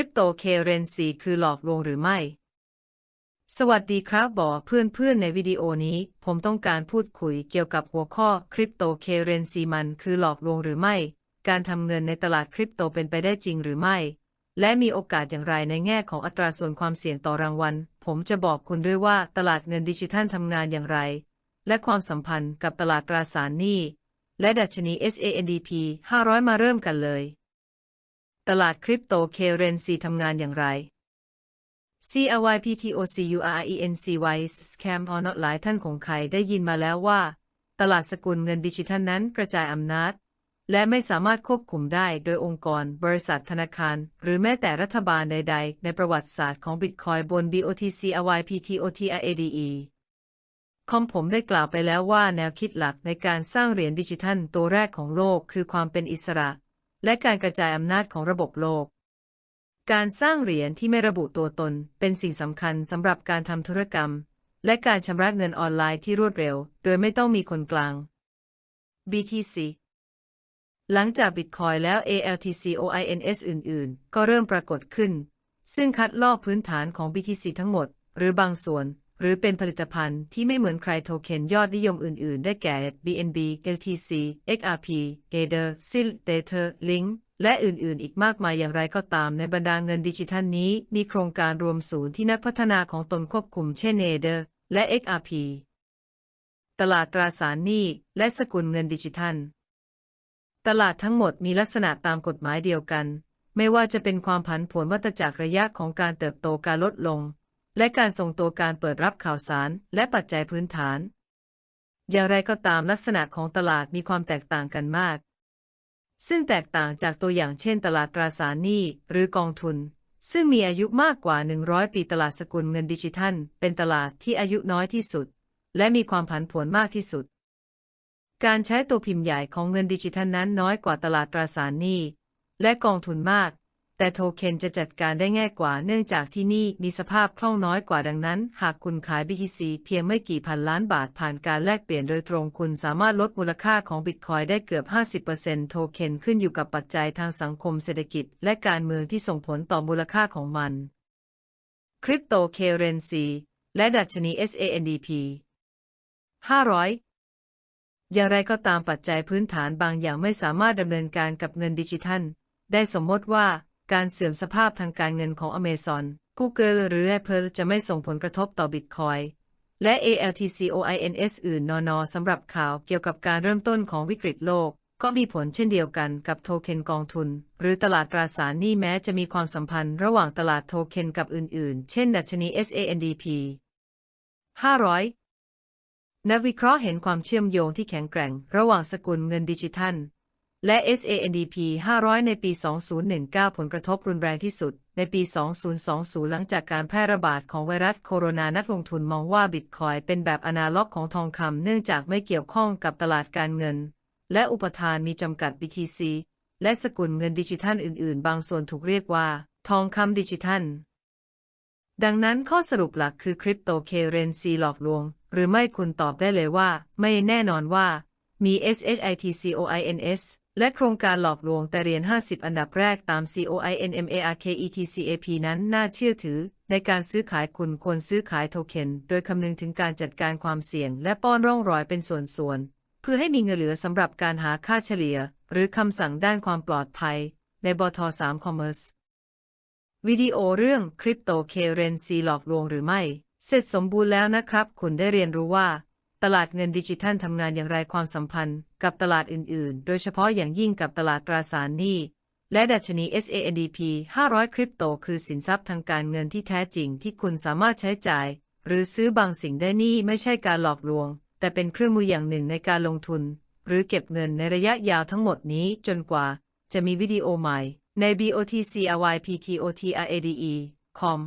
คริปโตเคเรนซีคือหลอกลวงหรือไม่ สวัสดีครับบอเพื่อนๆในวิดีโอนี้ ผมต้องการพูดคุยเกี่ยวกับหัวข้อคริปโตเคเรนซีมันคือหลอกลวงหรือไม่ การทำเงินในตลาดคริปโตเป็นไปได้จริงหรือไม่ และมีโอกาสอย่างไรในแง่ของอัตราส่วนความเสี่ยงต่อรางวัล ผมจะบอกคุณด้วยว่าตลาดเงินดิจิทัลทำงานอย่างไร และความสัมพันธ์กับตลาดตราสารหนี้และดัชนี SANDP 500 มาเริ่มกันเลย ตลาดคริปโตเคเรนซีทำงานอย่างไร CRYPTOCURENCY Scam or not หลายท่านคงใครได้ยินมาแล้วว่า ตลาดสกุลเงินดิจิทัลนั้นกระจายอำนาจ และไม่สามารถควบคุมได้โดยองค์กร บริษัทธนาคาร หรือแม้แต่รัฐบาลใด ๆ ในประวัติศาสตร์ของบิตคอยบน BOTCRYPTOTRADE คอมผมได้กล่าวไปแล้วว่าแนวคิดหลักในการสร้างเหรียญดิจิทัลตัวแรกของโลกคือความเป็นอิสระ และการกระจายอำนาจของระบบโลก การสร้างเหรียญที่ไม่ระบุตัวตนเป็นสิ่งสำคัญสำหรับการทำธุรกรรม และการชำระเงินออนไลน์ที่รวดเร็ว โดยไม่ต้องมีคนกลาง BTC หลังจาก Bitcoin แล้ว ALTCOINS อื่น ๆ ก็เริ่มปรากฏขึ้น ซึ่งคัดลอกพื้นฐานของ BTC ทั้งหมด หรือบางส่วน หรือเป็นผลิตภัณฑ์ที่ไม่เหมือนใครโทเค็นยอดนิยมอื่น ๆ ได้แก่ BNB LTC XRP Gather SIL Tether Link และอื่น ๆ อีกมากมายอย่างไรก็ตามในบรรดาเงินดิจิทัลนี้ มีโครงการรวมศูนย์ที่นักพัฒนาของตนควบคุมเช่น Ether และ XRP ตลาดตราสารหนี้และสกุลเงินดิจิทัล ตลาดทั้งหมดมีลักษณะตามกฎหมายเดียวกัน ไม่ว่าจะเป็นความผันผวนวัฏจักรระยะของการเติบโตการลดลง และการส่งตัวการเปิดรับข่าวสารและปัจจัยพื้นฐาน อย่างไรก็ตามลักษณะของตลาดมีความแตกต่างกันมาก ซึ่งแตกต่างจากตัวอย่างเช่น ตลาดตราสารหนี้หรือกองทุน ซึ่งมีอายุมากกว่า 100 ปีตลาดสกุลเงินดิจิทัล เป็นตลาดที่อายุน้อยที่สุด และมีความผันผวนมากที่สุด การใช้ตัวพิมพ์ใหญ่ของเงินดิจิทัลนั้นน้อยกว่าตลาดตราสารหนี้และกองทุนมาก แต่โทเค็นจะจัดการได้ง่ายกว่าเนื่องจากที่นี่มีสภาพคล่องน้อยกว่าดังนั้น หากคุณขาย BTC เพียงไม่กี่พันล้านบาทผ่านการแลกเปลี่ยนโดยตรงคุณสามารถลดมูลค่าของบิตคอยได้เกือบ 50%โทเค็นขึ้นอยู่กับปัจจัยทางสังคมเศรษฐกิจ และการเมืองที่ส่งผลต่อมูลค่าของมันคริปโตเคเรนซีและดัชนี SANDP 500อย่างไรก็ตามปัจจัยพื้นฐานบางอย่างไม่สามารถดำเนินการกับเงินดิจิทัล ได้สมมติว่า การเสื่อมสภาพทางการเงินของ Amazon Google หรือ Apple จะไม่ส่งผลกระทบต่อ Bitcoin และ ALTCOINS อื่นนอนอสำหรับข่าวเกี่ยวกับการเริ่มต้นของวิกฤตโลก ก็มีผลเช่นเดียวกันกับโทเค็นกองทุน หรือตลาดตราสารหนี้แม้จะมีความสัมพันธ์ระหว่างตลาดโทเค็นกับอื่นๆ เช่น ดัชนี SANDP 500 นักวิเคราะห์เห็นความเชื่อมโยงที่แข็งแกร่ง ระหว่างสกุลเงินดิจิทัล และ SANDP 500 ในปี 2019 ผลกระทบรุนแรงที่สุด ในปี 2020 หลังจากการแพร่ระบาดของไวรัสโคโรนา นักลงทุนมองว่าบิตคอยเป็นแบบอนาล็อกของทองคำเนื่องจากไม่เกี่ยวข้องกับตลาดการเงิน และอุปทานมีจำกัด BTC และสกุลเงินดิจิทัลอื่น ๆ บางส่วนถูกเรียกว่า ทองคำดิจิทัล ดังนั้นข้อสรุปหลักคือคริปโตเคเรนซีหลอกลวง หรือไม่คุณตอบได้เลยว่า ไม่แน่นอนว่า มี SHITCOINS และโครงการหลอกลวงแต่เรียน50 อันดับแรกตาม COINMARKETCAP นั้นน่าเชื่อถือ ในการซื้อขายคุณควรซื้อขายโทเค็น โดยคำนึงถึงการจัดการความเสี่ยง และป้อนร่องรอยเป็นส่วนๆ เพื่อให้มีเงินเหลือสำหรับการหาค่าเฉลี่ย หรือคำสั่งด้านความปลอดภัย ในบท3 Commerce วิดีโอเรื่องคริปโตเคเรนซีหลอกลวงหรือไม่ เสร็จสมบูรณ์แล้วนะครับ คุณได้เรียนรู้ว่า ตลาดเงินดิจิทัลทำงานอย่างไรความสัมพันธ์กับตลาดอื่น ๆ โดยเฉพาะอย่างยิ่งกับตลาดตราสารหนี้ และดัชนี SANDP 500 คริปโต คือสินทรัพย์ทางการเงินที่แท้จริงที่คุณสามารถใช้จ่าย หรือซื้อบางสิ่งได้นี่ไม่ใช่การหลอกลวง แต่เป็นเครื่องมืออย่างหนึ่งในการลงทุน หรือเก็บเงินในระยะยาวทั้งหมดนี้จนกว่า จะมีวิดีโอใหม่ใน BOTCRYPTOTRADE com